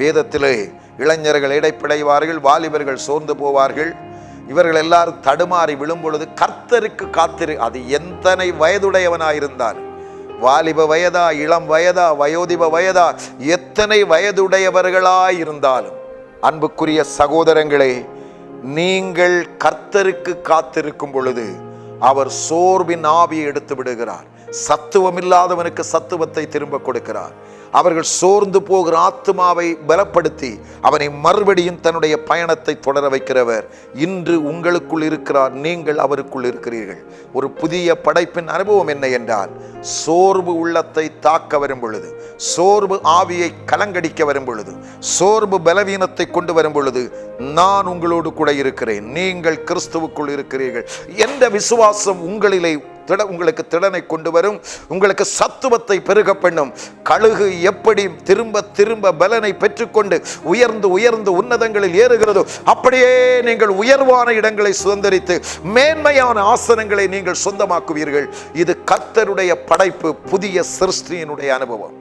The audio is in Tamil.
வேதத்திலே இளைஞர்கள் இடைப்பிடைவார்கள் வாலிபர்கள் சோர்ந்து போவார்கள். இவர்கள் எல்லாரும் தடுமாறி விழும் பொழுது கர்த்தருக்கு காத்திரு அது எத்தனை வயதுடையவனாயிருந்தால் வாலிப வயதா இளம் வயதா வயோதிப வயதா எத்தனை வயதுடையவர்களாயிருந்தாலும். அன்புக்குரிய சகோதரங்களே நீங்கள் கர்த்தருக்கு காத்திருக்கும் பொழுது அவர் சோர்வின் ஆவியை எடுத்து விடுகிறார். சத்துவமில்லாதவனுக்கு சத்துவத்தை திரும்ப கொடுக்கிறார். அவர்கள் சோர்ந்து போகிற ஆத்மாவை பலப்படுத்தி அவனை மறுபடியும் தன்னுடைய பயணத்தை தொடர வைக்கிறவர். இன்று உங்களுக்குள் இருக்கிறார் நீங்கள் அவருக்குள் இருக்கிறீர்கள். ஒரு புதிய படைப்பின் அனுபவம் என்ன என்றால் சோர்வு உள்ளத்தை தாக்க வரும் பொழுது சோர்வு ஆவியை கலங்கடிக்க வரும் பொழுது சோர்வு பலவீனத்தை கொண்டு வரும் பொழுது நான் உங்களோடு கூட இருக்கிறேன் நீங்கள் கிறிஸ்துவுக்குள் இருக்கிறீர்கள். என்ற விசுவாசம் உங்களிலே திட உங்களுக்கு திடனை கொண்டு வரும். உங்களுக்கு சத்துவத்தை பெருக பண்ணும். கழுகு எப்படி திரும்ப திரும்ப பலனை பெற்றுக்கொண்டு உயர்ந்து உயர்ந்து உன்னதங்களில் ஏறுகிறதோ அப்படியே நீங்கள் உயர்வான இடங்களை சுதந்திரித்து மேன்மையான ஆசனங்களை நீங்கள் சொந்தமாக்குவீர்கள். இது கர்த்தருடைய படைப்பு புதிய சிருஷ்டியினுடைய அனுபவம்.